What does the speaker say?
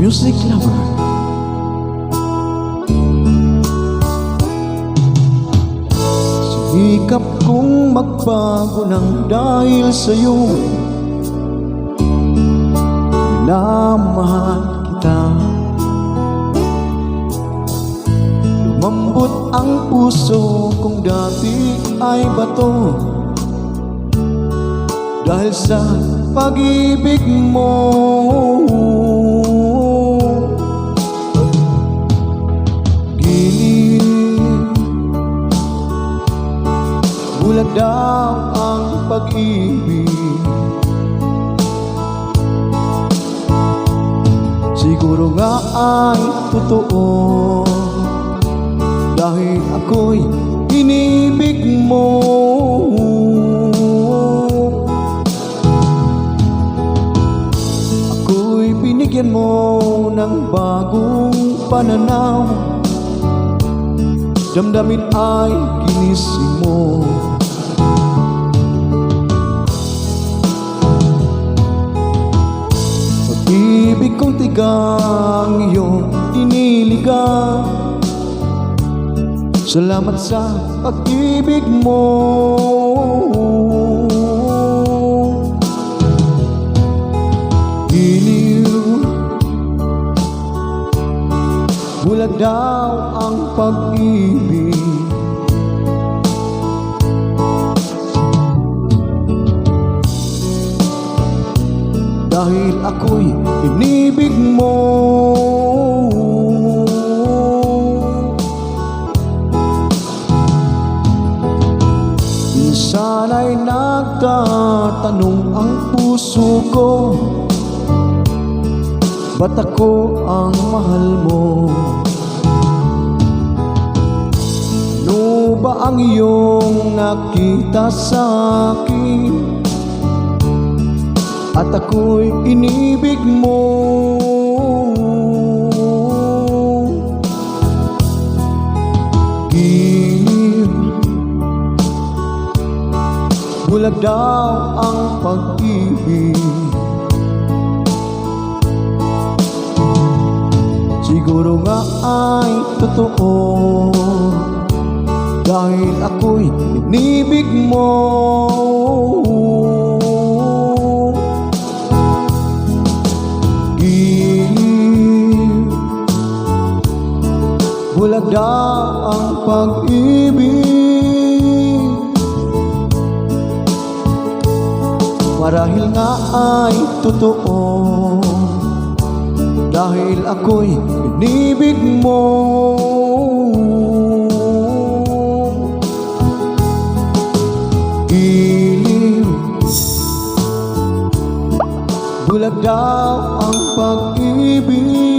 music lover. Sikap kong magbago ng dahil sa'yo. Minamahal kita. Lumambot ang puso kong dati ay bato Dahil sa pag-ibig mo. Gilid. Bulag daw ang pag-ibig. Siguro nga ay totoo. Dahil ako'y inibig mo Ako'y binigyan mo ng bagong pananaw. Damdamin ay ginising mo. Pag-ibig kong tigang iyong iniligaw. Salamat sa pag-ibig mo Bulag daw ang pag-ibig Dahil ako'y inibig mo Minsan ay nagtatanong ang puso ko Ba't ako ang mahal mo? Ang iyong nakita sa akin? At ako'y inibig mo. Giliw Bulag daw ang pag-ibig. Siguro nga ay totoo mo. Giliw Bulag daw ang pag-ibig. Marahil nga ay totoo. Dahil ako'y inibig mo Giliw Bulag daw ang pag-ibig